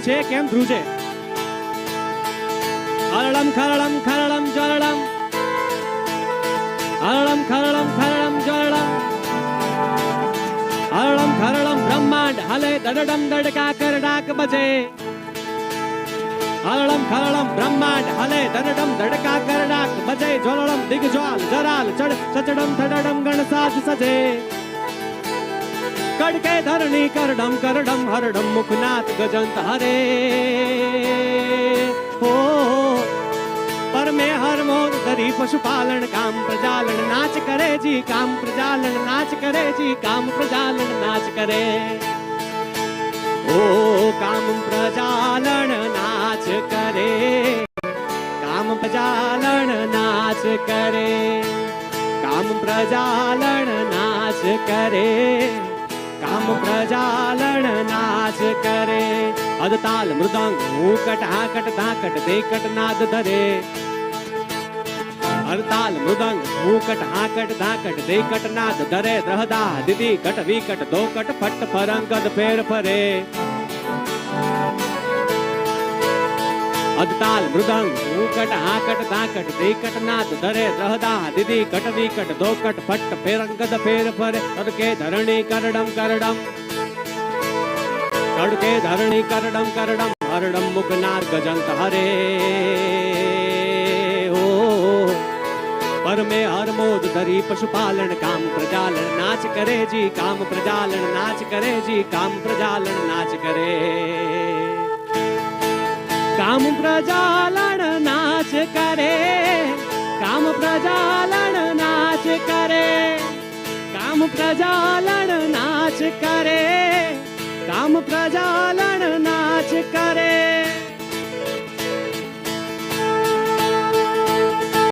છે કેમ ધ્રુજે? હરળમ ખરળમ ખરળમ જરળમ હરળમ ખરળમ ખરળમ જરળમ હરળમ ખરળમ બ્રહ્માંડ હલે દડડમ દડકા કરડાક બજે. હરળમ ખરળમ બ્રહ્માંડ હલે દડડમ દડકા કરડાક બજે. જ્વલળમ દિગ્જ્વાલ, જરાલ, ચડ સચડમ થડડમ ગણસાજ સજે. खड़ के धरणी कर डम कर डम हर डम मुखनाथ गजंत हरे। हो पर मैं हर मोर दरी पशुपालन काम, प्रजालन नाच करे जी काम, प्रजालन नाच करे जी काम, प्रजालन नाच करे। ओ काम प्रजालन नाच करे, काम प्रजालन नाच करे, काम प्रजालन नाच करे। આમ પ્રજાલણ નાચ કરે અદતાલ મૃદંગ હુકટ હાકટ ધાકટ દેકટ નાદ ધરે હરતાલ મૃદંગ હુકટ હાકટ ધાકટ દેકટ નાદ ધરે રહદા દીદી ઘટ વિકટ ધોકટ ફટ ફરંગદ ફેર ફરે અદતાલ મૃદંગ હું કટ હા કટ ધા કટ દે કટ નાદ ધરે દ્રહદા દીદી કટ વિકટ દો કટ ફટ ફેરંગદ ફેર ફરે તડકે ધરણી કરડમ કરડમ તડકે ધરણી કરડમ કરડમ હરડમ મુખનાર ગજંત હરે ઓ પરમે હરમોદ ધરી પશુપાલન કામ પ્રજાલન નાચ કરે જી કામ પ્રજાલન નાચ કરે જી કામ પ્રજાલન નાચ કરે કામ પ્રજાલણ નાચ કરે, કામ પ્રજાલણ નાચ કરે, કામ પ્રજાલણ નાચ કરે, કામ પ્રજાલણ નાચ